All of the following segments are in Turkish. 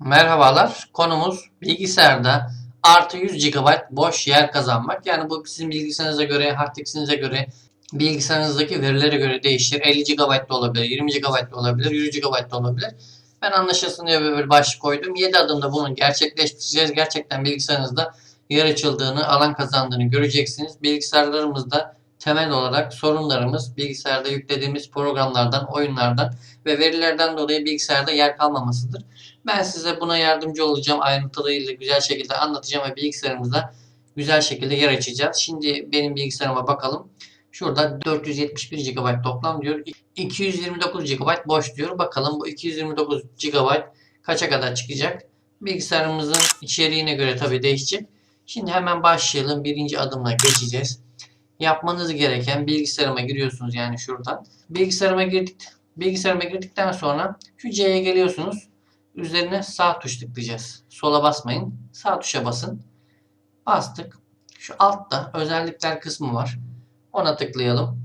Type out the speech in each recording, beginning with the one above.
Merhabalar. Konumuz bilgisayarda artı 100 GB boş yer kazanmak. Yani bu sizin bilgisayarınıza göre, hard diskinize göre, bilgisayarınızdaki verilere göre değişir. 50 GB da olabilir, 20 GB da olabilir, 100 GB da olabilir. Ben anlaşılsın diye böyle bir başlık koydum. 7 adımda bunu gerçekleştireceğiz. Gerçekten bilgisayarınızda yer açıldığını, alan kazandığını göreceksiniz. Bilgisayarlarımızda temel olarak sorunlarımız bilgisayarda yüklediğimiz programlardan, oyunlardan ve verilerden dolayı bilgisayarda yer kalmamasıdır. Ben size buna yardımcı olacağım. Ayrıntılıyla güzel şekilde anlatacağım ve bilgisayarımızda güzel şekilde yer açacağız. Şimdi benim bilgisayarıma bakalım. Şurada 471 GB toplam diyor. 229 GB boş diyor. Bakalım bu 229 GB kaça kadar çıkacak? Bilgisayarımızın içeriğine göre tabii değişecek. Şimdi hemen başlayalım. Birinci adımla geçeceğiz. Yapmanız gereken bilgisayarıma giriyorsunuz yani şuradan. Bilgisayarıma girdik. Bilgisayarıma girdikten sonra şu C'ye geliyorsunuz. Üzerine sağ tuş tıklayacağız. Sola basmayın. Sağ tuşa basın. Bastık. Şu altta özellikler kısmı var. Ona tıklayalım.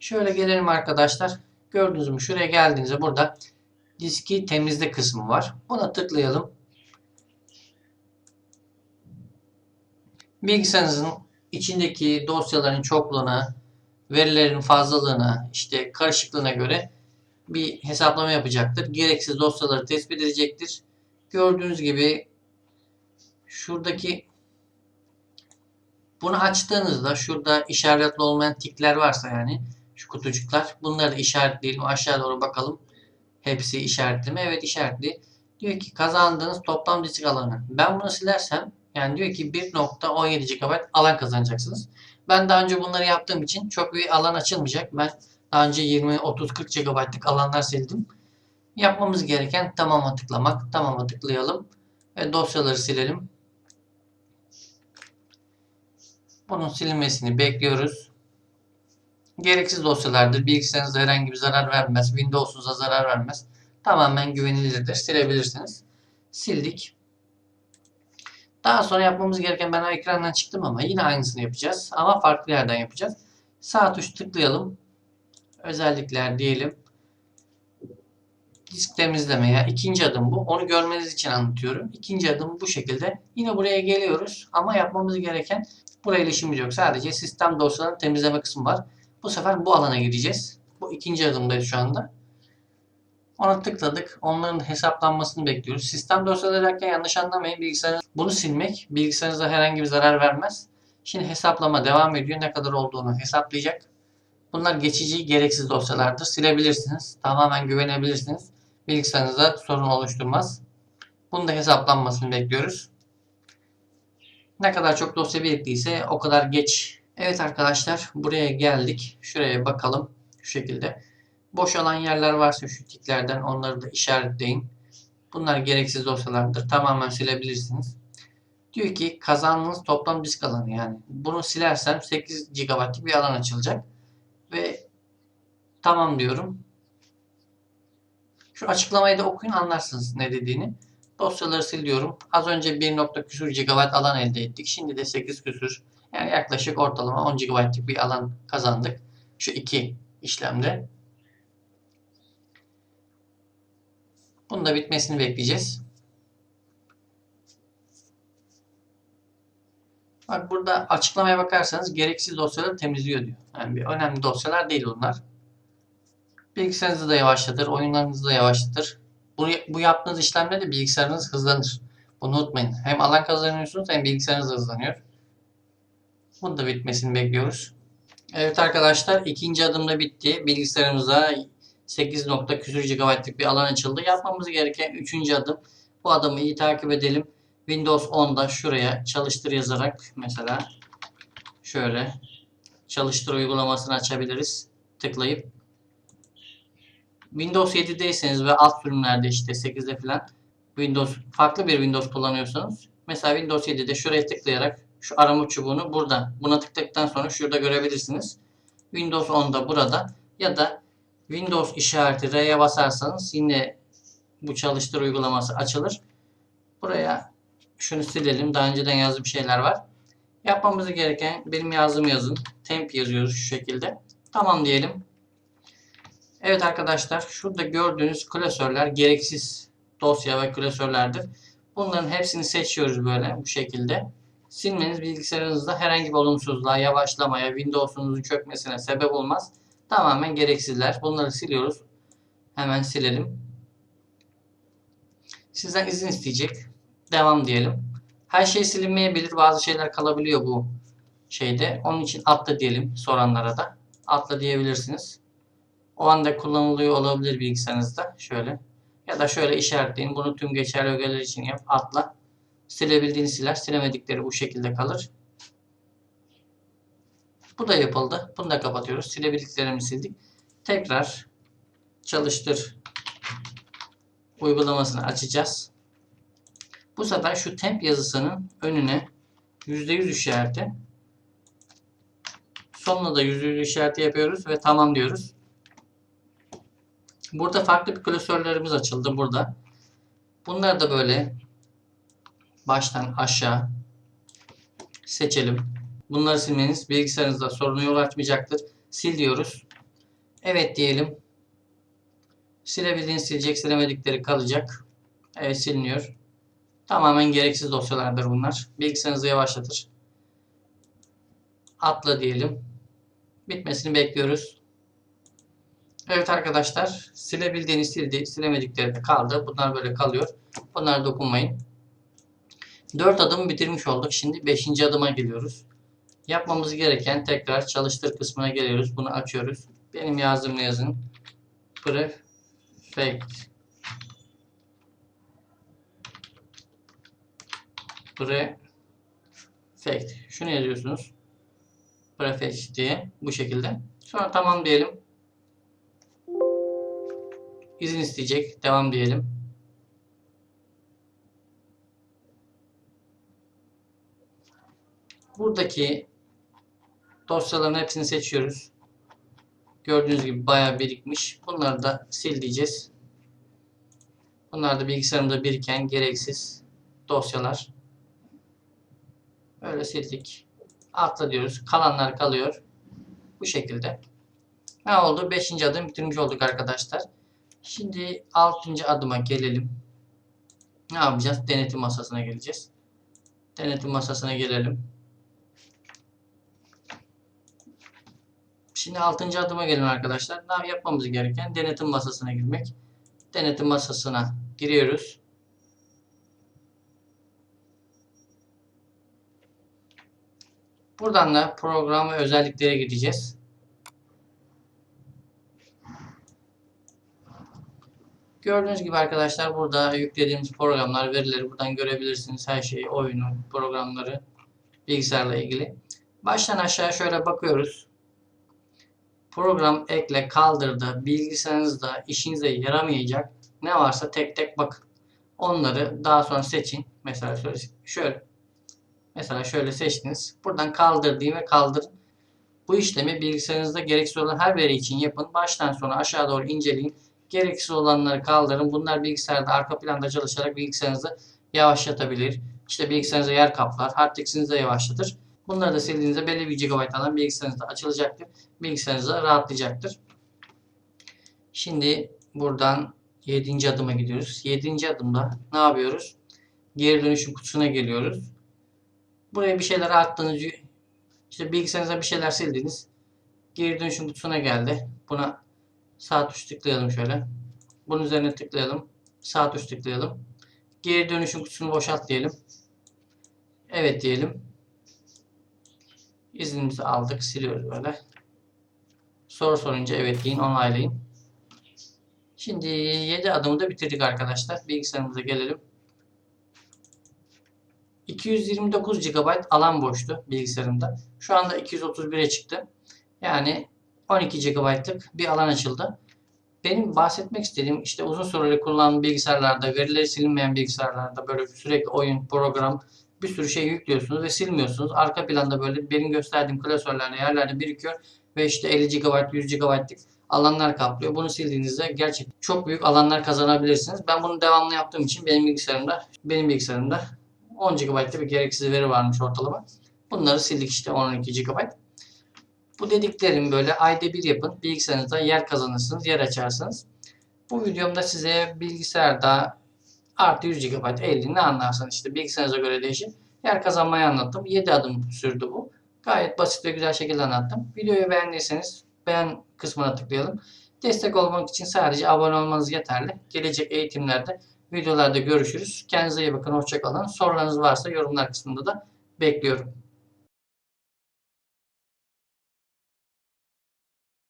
Şöyle gelelim arkadaşlar. Gördünüz mü? Şuraya geldiğinizde burada diski temizle kısmı var. Buna tıklayalım. Bilgisayarınızın içindeki dosyaların çokluğuna, verilerin fazlalığına, işte karışıklığına göre bir hesaplama yapacaktır. Gereksiz dosyaları tespit edecektir. Gördüğünüz gibi şuradaki bunu açtığınızda şurada işaretli olmayan tikler varsa yani şu kutucuklar bunları da işaretleyelim. Aşağı doğru bakalım. Hepsi işaretli mi? Evet işaretli. Diyor ki kazandığınız toplam disk alanı. Ben bunu silersem yani diyor ki 1.17 GB alan kazanacaksınız. Ben daha önce bunları yaptığım için çok bir alan açılmayacak. Ben daha önce 20, 30, 40 GB'lık alanlar sildim. Yapmamız gereken tamama tıklamak. Tamama tıklayalım. Ve dosyaları silelim. Bunun silinmesini bekliyoruz. Gereksiz dosyalardır. Bilgisayarınıza herhangi bir zarar vermez. Windows'unuza zarar vermez. Tamamen güvenilirdir. Silebilirsiniz. Sildik. Daha sonra yapmamız gereken ben ekrandan çıktım ama yine aynısını yapacağız. Ama farklı yerden yapacağız. Sağ tuş tıklayalım. Özellikler diyelim. Disk temizleme ya. İkinci adım bu. Onu görmeniz için anlatıyorum. İkinci adım bu şekilde. Yine buraya geliyoruz. Ama yapmamız gereken burayla işimiz yok. Sadece sistem dosyalarını temizleme kısmı var. Bu sefer bu alana gideceğiz. Bu ikinci adımdayız şu anda. Ona tıkladık. Onların hesaplanmasını bekliyoruz. Sistem dosyaları derken yanlış anlamayın. Bilgisayarınız bunu silmek bilgisayarınıza herhangi bir zarar vermez. Şimdi hesaplama devam ediyor. Ne kadar olduğunu hesaplayacak. Bunlar geçici gereksiz dosyalardır. Silebilirsiniz. Tamamen güvenebilirsiniz. Bilgisayarınıza sorun oluşturmaz. Bunu da hesaplanmasını bekliyoruz. Ne kadar çok dosya biriktiyse o kadar geç. Evet arkadaşlar buraya geldik. Şuraya bakalım. Şu şekilde. Boş alan yerler varsa şu tiklerden onları da işaretleyin. Bunlar gereksiz dosyalardır. Tamamen silebilirsiniz. Diyor ki kazandığınız toplam disk alanı yani. Bunu silersem 8 GB'lık bir alan açılacak. Ve tamam diyorum. Şu açıklamayı da okuyun anlarsınız ne dediğini. Dosyaları siliyorum. Az önce 1. küsur GB alan elde ettik. Şimdi de 8 küsur. Yani yaklaşık ortalama 10 GB'lık bir alan kazandık. Şu iki işlemde. Bunun da bitmesini bekleyeceğiz. Bak burada açıklamaya bakarsanız gereksiz dosyaları temizliyor diyor. Yani bir önemli dosyalar değil bunlar. Bilgisayarınızı da yavaşlatır, oyunlarınızı da yavaşlatır. Bu, bu yaptığınız işlemle de bilgisayarınız hızlanır. Bunu unutmayın. Hem alan kazanıyorsunuz hem bilgisayarınız hızlanıyor. Bunun da bitmesini bekliyoruz. Evet arkadaşlar ikinci adımda bitti. Bilgisayarımıza 8 nokta küsür GB'lık bir alan açıldı. Yapmamız gereken üçüncü adım. Bu adımı iyi takip edelim. Windows 10'da şuraya çalıştır yazarak mesela şöyle çalıştır uygulamasını açabiliriz. Tıklayıp Windows 7'deyseniz ve alt sürümlerde işte 8'de falan Windows farklı bir Windows kullanıyorsanız mesela Windows 7'de şuraya tıklayarak şu arama çubuğunu burada buna tıkladıktan sonra şurada görebilirsiniz. Windows 10'da burada ya da Windows işareti R'ye basarsanız yine bu çalıştır uygulaması açılır. Buraya şunu silelim. Daha önceden yazdığım şeyler var. Yapmamız gereken benim yazdığımı yazın. Temp yazıyoruz şu şekilde. Tamam diyelim. Evet arkadaşlar şurada gördüğünüz klasörler gereksiz dosya ve klasörlerdir. Bunların hepsini seçiyoruz böyle bu şekilde. Silmeniz bilgisayarınızda herhangi bir olumsuzluğa, yavaşlamaya, Windows'unuzun çökmesine sebep olmaz. Tamamen gereksizler. Bunları siliyoruz. Hemen silelim. Sizden izin isteyecek. Devam diyelim. Her şey silinmeyebilir. Bazı şeyler kalabiliyor bu şeyde. Onun için atla diyelim soranlara da. Atla diyebilirsiniz. O anda kullanılıyor olabilir bilgisayarınızda. Şöyle. Ya da şöyle işaretleyin. Bunu tüm geçerli ögeler için yap. Atla. Silebildiğini siler. Silemedikleri bu şekilde kalır. Bu da yapıldı. Bunu da kapatıyoruz. Silebildiklerimizi sildik. Tekrar çalıştır uygulamasını açacağız. Bu sefer şu temp yazısının önüne %100 işareti sonuna da %100 işareti yapıyoruz ve tamam diyoruz. Burada farklı bir klasörlerimiz açıldı burada. Bunları da böyle baştan aşağı seçelim. Bunları silmeniz bilgisayarınızda sorunu yol açmayacaktır. Sil diyoruz. Evet diyelim. Silebildiğiniz silecek, silemedikleri kalacak. Evet siliniyor. Tamamen gereksiz dosyalardır bunlar. Bilgisayarınızı yavaşlatır. Atla diyelim. Bitmesini bekliyoruz. Evet arkadaşlar silebildiğiniz sildi, silemedikleri kaldı. Bunlar böyle kalıyor. Bunlara dokunmayın. 4 adım bitirmiş olduk. Şimdi 5. adıma geliyoruz. Yapmamız gereken tekrar çalıştır kısmına geliyoruz. Bunu açıyoruz. Benim yazdığımı yazın. Prefect Prefect. Şunu yazıyorsunuz. Prefect diye bu şekilde. Sonra tamam diyelim. İzin isteyecek. Devam diyelim. Buradaki dosyaların hepsini seçiyoruz. Gördüğünüz gibi bayağı birikmiş. Bunları da sil diyeceğiz. Bunlar da bilgisayarımda biriken gereksiz dosyalar. Böyle sildik. Atla diyoruz. Kalanlar kalıyor. Bu şekilde. Ne oldu? Beşinci adım bitirmiş olduk arkadaşlar. Şimdi altıncı adıma gelelim. Ne yapacağız? Denetim masasına geleceğiz. Denetim masasına gelelim. Şimdi altıncı adıma gelin arkadaşlar. Ne yapmamız gereken? Denetim masasına girmek. Denetim masasına giriyoruz. Buradan da program ve özelliklere gideceğiz. Gördüğünüz gibi arkadaşlar burada yüklediğimiz programlar, verileri buradan görebilirsiniz. Her şeyi, oyunu, programları, bilgisayarla ilgili. Baştan aşağı şöyle bakıyoruz. Program ekle, kaldırdı, bilgisayarınızda işinize yaramayacak ne varsa tek tek bakın. Onları daha sonra seçin. Mesela şöyle, şöyle Mesela şöyle seçtiniz. Buradan kaldır diyeyim ve kaldır. Bu işlemi bilgisayarınızda gereksiz olan her veri için yapın. Baştan sona aşağı doğru inceleyin. Gereksiz olanları kaldırın. Bunlar bilgisayarda arka planda çalışarak bilgisayarınızı yavaşlatabilir. İşte bilgisayarınıza yer kaplar. Hard diskinizi de yavaşlatır. Bunları da sildiğinizde belli bir GB alan bilgisayarınızda açılacaktır. Bilgisayarınızda rahatlayacaktır. Şimdi buradan 7. adıma gidiyoruz. 7. adımda ne yapıyoruz? Geri dönüşüm kutusuna geliyoruz. Buraya bir şeyler attınız. İşte bilgisayarınıza bir şeyler sildiniz. Geri dönüşüm kutusuna geldi. Buna sağ tuş tıklayalım şöyle. Bunun üzerine tıklayalım. Sağ tuş tıklayalım. Geri dönüşüm kutusunu boşalt diyelim. Evet diyelim. İznimizi aldık. Siliyoruz böyle. Soru sorunca evet deyin. Onaylayın. Şimdi 7 adımı da bitirdik arkadaşlar. Bilgisayarımıza gelelim. 229 GB alan boştu bilgisayarımda. Şu anda 231'e çıktı. Yani 12 GB'lık bir alan açıldı. Benim bahsetmek istediğim işte uzun süreli kullanılan bilgisayarlarda, verileri silinmeyen bilgisayarlarda böyle sürekli oyun, program bir sürü şey yüklüyorsunuz ve silmiyorsunuz. Arka planda böyle benim gösterdiğim klasörlerde yerlerde birikiyor ve işte 50 GB, 100 GB'lık alanlar kaplıyor. Bunu sildiğinizde gerçekten çok büyük alanlar kazanabilirsiniz. Ben bunu devamlı yaptığım için benim bilgisayarımda benim bilgisayarımda 10 GB'da bir gereksiz veri varmış ortalama. Bunları sildik işte 12 GB. Bu dediklerim böyle ayda bir yapın. Bilgisayarınızda yer kazanırsınız, yer açarsınız. Bu videomda size bilgisayarda artı 100 GB 50 ne anlarsanız işte bilgisayarınıza göre değişir. Yer kazanmayı anlattım. 7 adım sürdü bu. Gayet basit ve güzel şekilde anlattım. Videoyu beğendiyseniz beğen kısmına tıklayalım. Destek olmak için sadece abone olmanız yeterli. Gelecek eğitimlerde, videolarda görüşürüz. Kendinize iyi bakın, hoşçakalın. Sorularınız varsa yorumlar kısmında da bekliyorum.